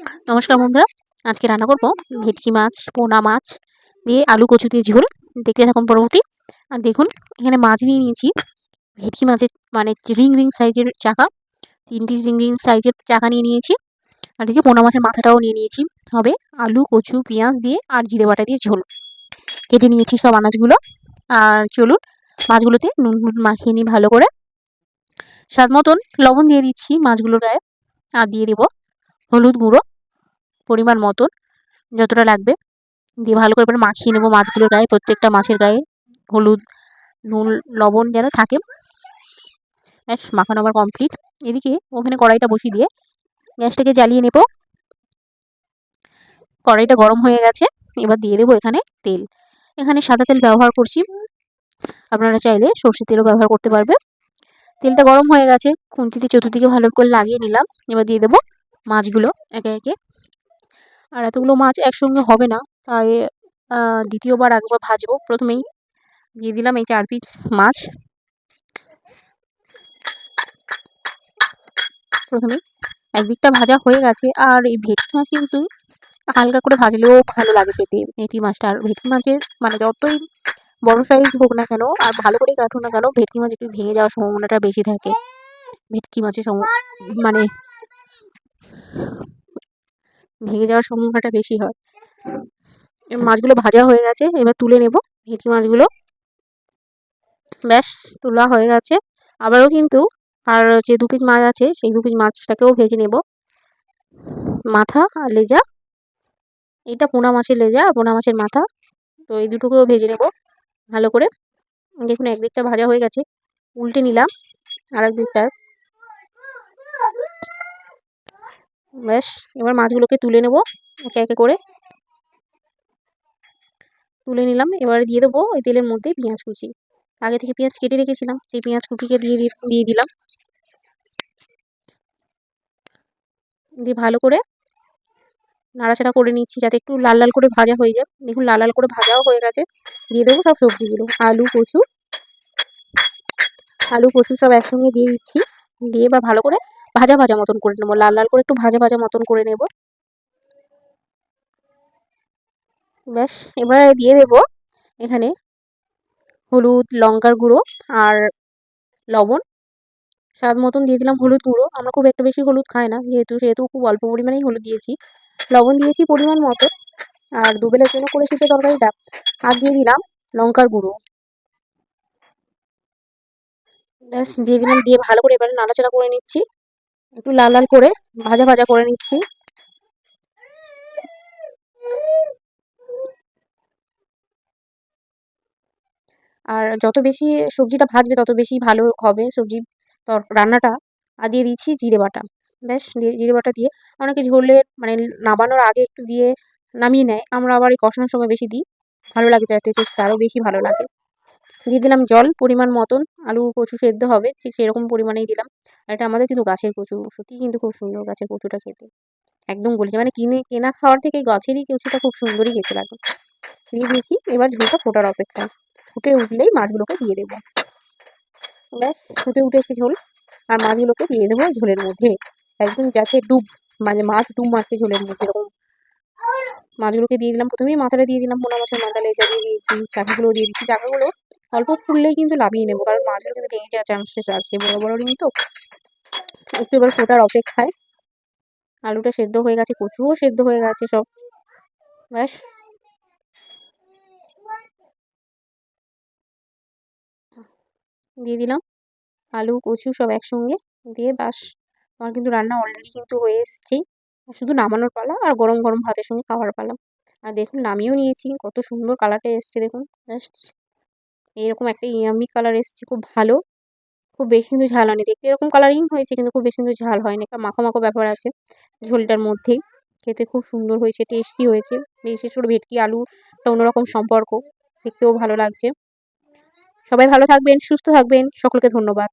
নমস্কার বন্ধুরা, আজকে রান্না করব ভেটকি মাছ, পোনা মাছ দিয়ে আলু, কচু দিয়ে ঝোল। দেখতে থাকুন পরবর্তী। আর দেখুন, এখানে মাছ নিয়ে নিয়েছি। ভেটকি মাছের মানে রিং রিং সাইজের চাকা তিনটি রিং রিং সাইজের চাকা নিয়ে নিয়েছি। আর এদিকে পোনা মাছের মাথাটাও নিয়ে নিয়েছি। হবে আলু, কচু, পেঁয়াজ দিয়ে আর জিরে বাটা দিয়ে ঝোল। কেটে নিয়েছি সব আনাজগুলো। আর চলুন, মাছগুলোতে নুন নুন মাখিয়ে নিই ভালো করে। স্বাদ মতন লবণ দিয়ে দিচ্ছি মাছগুলোর গায়ে। আর দিয়ে দেবো হলুদ গুঁড়ো। পরিমাণ মতন যতটা লাগবে। দিয়ে ভালো করে মাখিয়ে নেব মাছগুলোর গায়ে, প্রত্যেকটা মাছের গায়ে হলুদ, নুন, লবণ যেন থাকে। ব্যাস, মাখানো আবার কমপ্লিট এদিকে ওখানে কড়াইটা বসিয়ে দিয়ে গ্যাসটাকে জ্বালিয়ে নেব। কড়াইটা গরম হয়ে গেছে, এবার দিয়ে দেবো এখানে তেল। এখানে সাদা তেল ব্যবহার করছি। আপনারা চাইলে সর্ষে তেলও ব্যবহার করতে পারবে। তেলটা গরম হয়ে গেছে, খুন্তিতে চতুর্দিকে ভালো করে লাগিয়ে নিলাম। এবার দিয়ে দেবো মাছগুলো একে একে আর এতগুলো মাছ একসঙ্গে হবে না। তাই দ্বিতীয়বার একবার ভাজবো। প্রথমেই দিয়ে দিলাম এই চার পিস মাছ। প্রথমেই একদিকটা ভাজা হয়ে গেছে। আর এই ভেটকি মাছ কিন্তু হালকা করে ভাজলেও ভালো লাগে খেতে। ভেটকি মাছটা আর ভেটকি মাছের মানে যতই বড় সাইজ হোক না কেন আর ভালো করে কাটো না কেন, ভেটকি মাছ একটু ভেঙে যাওয়ার সম্ভাবনাটা বেশি থাকে। ভেটকি মাছের মানে ভেঙে যাওয়ার সম্ভাবনাটা বেশি হয়। মাছগুলো ভাজা হয়ে গেছে, এবার তুলে নেব। ভেটকি মাছগুলো ব্যাস, তোলা হয়ে গেছে। আবারও কিন্তু আর যে দু পিস মাছ আছে, সেই দু পিস মাছটাকেও ভেজে নেব। মাথা আর লেজা, এটা পোনা মাছের লেজা আর পোনা মাছের মাথা। তো এই দুটোকেও ভেজে নেব ভালো করে। দেখুন একদিকটা ভাজা হয়ে গেছে, উল্টে নিলাম আর একদিকটা ব্যাস, এবার মাছগুলোকে তুলে নেব, একে একে করে। তুলে নিলাম, এবার দিয়ে দেবো ওই তেলের মধ্যে পেঁয়াজ কুচি। আগে থেকে পেঁয়াজ কেটে রেখেছিলাম, সেই পেঁয়াজ কুটিকে দিয়ে দিয়ে দিলাম। দিয়ে ভালো করে নাড়াচাড়া করে নিচ্ছি, যাতে একটু লাল লাল করে ভাজা হয়ে যায়। দেখুন, লাল লাল করে ভাজাও হয়ে গেছে। দিয়ে দেবো সব সবজিগুলো আলু, কচু। আলু, কচু সব একসঙ্গে দিয়ে দিচ্ছি। দিয়ে এবার ভালো করে ভাজা ভাজা মতন করে নেব, লাল লাল করে একটু ভাজা ভাজা মতন করে নেব। ব্যাস, এবার দিয়ে দেব এখানে হলুদ, লঙ্কার গুঁড়ো আর লবণ। স্বাদ মতন দিয়ে দিলাম হলুদ গুঁড়ো, আমরা খুব একটা বেশি হলুদ খাই না, যেহেতু সেহেতু খুব অল্প পরিমাণেই হলুদ দিয়েছি। লবণ দিয়েছি পরিমাণ মতো, আর দুবেলার জন্য করেছি তো তরকারিটা, আর দিয়ে দিলাম লঙ্কার গুঁড়ো। ব্যাস, দিয়ে দিলাম, দিয়ে ভালো করে এবারে নাড়াচাড়া করে নিচ্ছি। একটু লাল লাল করে, ভাজা ভাজা করে নিচ্ছি। আর যত বেশি সবজিটা ভাজবে, তত বেশি ভালো হবে সবজি রান্নাটা। আর দিয়ে দিচ্ছি জিরে বাটা। ব্যাস জিরে বাটা দিয়ে অনেকে ঝোলের মানে নামানোর আগে একটু দিয়ে নামিয়ে নেয়। আমরা আবার এই কষানোর সময় বেশি দিই। ভালো লাগে যাতে টেস্টটা আরও বেশি ভালো লাগে। দিয়ে দিলাম জল পরিমাণ মতন। আলু কচু সেদ্ধ হবে, ঠিক সেরকম পরিমাণেই দিলাম। আর এটা আমাদের কিন্তু গাছের কচু, সত্যিই কিন্তু খুব সুন্দর গাছের কচুটা খেতে। একদম গলেছে মানে কিনে, কেনা খাওয়ার থেকে গাছেরই কচুটা খুব সুন্দরই খেতে লাগে। দিয়ে দিয়েছি, এবার ঝোলটা ফোটার অপেক্ষা ফুটে উঠলেই মাছগুলোকে দিয়ে দেবো। ব্যাস, ফুটে উঠেছে ঝোল। আর মাছগুলোকে দিয়ে দেবো ঝোলের মধ্যে। একদম যাতে ডুব মানে মাছ ডুব মারছে ঝোলের মধ্যে এরকম। মাছগুলোকে দিয়ে দিলাম, প্রথমেই মাথাটা দিয়ে দিলাম পোনা মাছের মাথা লেজা দিয়ে দিয়েছি চাকাগুলো দিয়ে দিচ্ছি। চাকাগুলো অল্প ফুললেই কিন্তু লাভিয়ে নেব, কারণ মাছগুলো কিন্তু ভেঙে যাওয়ার চান্সেস আছে, বড় বড় রিং তো। একটু এবার ফোটার অপেক্ষায়। আলুটা সেদ্ধ হয়ে গেছে, কচুও সেদ্ধ হয়ে গেছে সব। ব্যাস। দিয়ে দিলাম। আলু, কচু সব একসঙ্গে দিয়ে বাস আমার কিন্তু রান্না অলরেডি কিন্তু হয়ে এসছেই শুধু নামানোর পালা আর গরম গরম ভাতের সঙ্গে খাওয়ার পালা। আর দেখুন, নামিয়েও নিয়েছি। কত সুন্দর কালারটা এসছে, দেখুন। জাস্ট এরকম একটা ইয়ামি কালার এসছে, খুব ভালো। খুব বেশি কিন্তু ঝাল হয়নি। দেখতে এরকম কালারিং হয়েছে কিন্তু খুব বেশি কিন্তু ঝাল হয়নি। একটা মাখো মাখো ব্যাপার আছে ঝোলটার মধ্যেই। খেতে খুব সুন্দর হয়েছে টেস্টি হয়েছে। বিশেষ করে ভেটকি, আলু একটা অন্যরকম সম্পর্ক। দেখতেও ভালো লাগছে। সবাই ভালো থাকবেন, সুস্থ থাকবেন। সকলকে ধন্যবাদ।